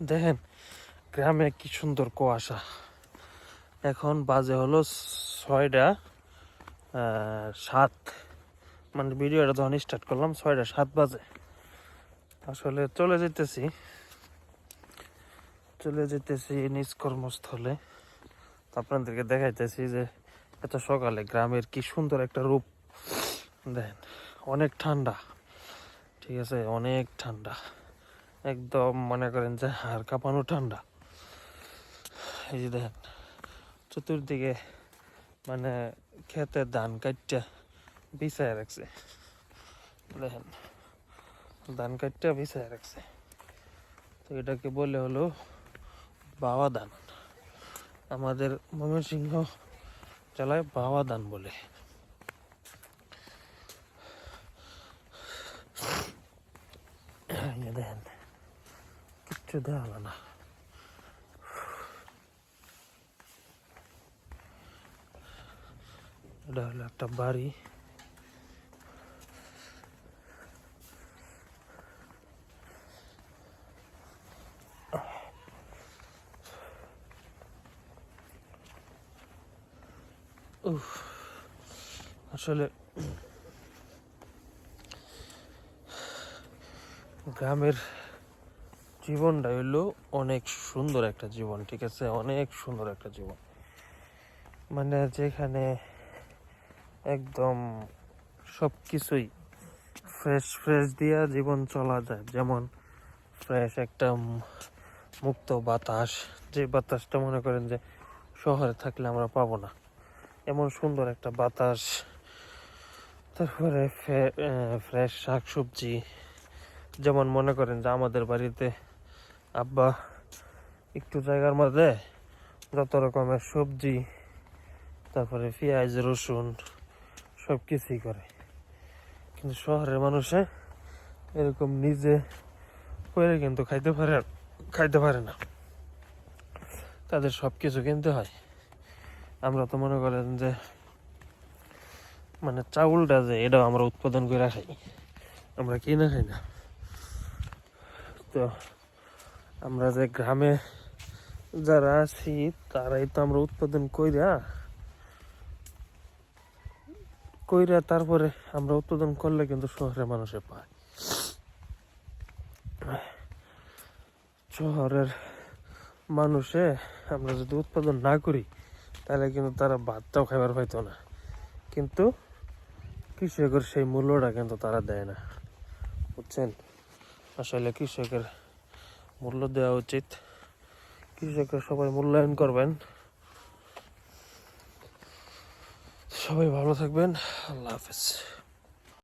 দেখেন, গ্রামে কি সুন্দর কুয়াশা। এখন বাজে হলো ছয়টা সাত। মানে ভিডিওটা যখন স্টার্ট করলাম, ছয়টা সাত বাজে। আসলে চলে যেতেছি চলে যেতেছি নিজ কর্মস্থলে। আপনাদেরকে দেখাইতেছি যে, এত সকালে গ্রামের কি সুন্দর একটা রূপ। দেখেন, অনেক ঠান্ডা, ঠিক আছে, অনেক ঠান্ডা। একদম মনে করেন যে হাড় কাঁপানো ঠান্ডা। এই যে দেখেন, চতুর্দিকে মানে খেতে ধান কাটটা বিছায় রাখছে। দেখেন, ধান কাটটা বিছায় রাখছে। তো এটাকে বলে হলো বাবা ধান। আমাদের ময়মনসিংহ জেলায় বাবা ধান বলে। দেখেন কিচ্ছু দেওয়া হলো না এটা হলো একটা বাড়ি উফ আসলে গ্রামের জীবনটা হইল অনেক সুন্দর একটা জীবন, ঠিক আছে? অনেক সুন্দর একটা জীবন। মানে যেখানে একদম সব কিছুই ফ্রেশ ফ্রেশ দিয়া জীবন চলা যায়। যেমন ফ্রেশ একটা মুক্ত বাতাস, যে বাতাসটা মনে করেন যে শহরে থাকলে আমরা পাবো না। এমন সুন্দর একটা বাতাস। তারপরে ফ্রেশ শাক সবজি যেমন মনে করেন যে আমাদের বাড়িতে আব্বা, একটু জায়গার মধ্যে যত রকমের সবজি, তারপরে পেঁয়াজ, রসুন সব কিছুই করে। কিন্তু শহরের মানুষে এরকম নিজে করে কিন্তু খাইতে পারে খাইতে পারে না। তাদের সব কিছু কিনতে হয়। আমরা তো মনে করেন যে মানে চাউলটা যে এটাও আমরা উৎপাদন করে খাই। আমরা কিনে খাই না। তো আমরা যে গ্রামে যারা আছি, তারাই তো আমরা উৎপাদন কইরা কইরা তারপরে আমরা উৎপাদন করলে কিন্তু শহরের মানুষে পায়। শহরের মানুষে আমরা যদি উৎপাদন না করি, তাহলে কিন্তু তারা ভাতটাও খাইবার পাইতো না। কিন্তু কৃষকের সেই মূল্যটা কিন্তু তারা দেয় না। বুঝছেন? আসলে কৃষকের মূল্য দেওয়া উচিত। কৃষকের সবাই মূল্যায়ন করবেন। সবাই ভালো থাকবেন। আল্লাহ হাফেজ।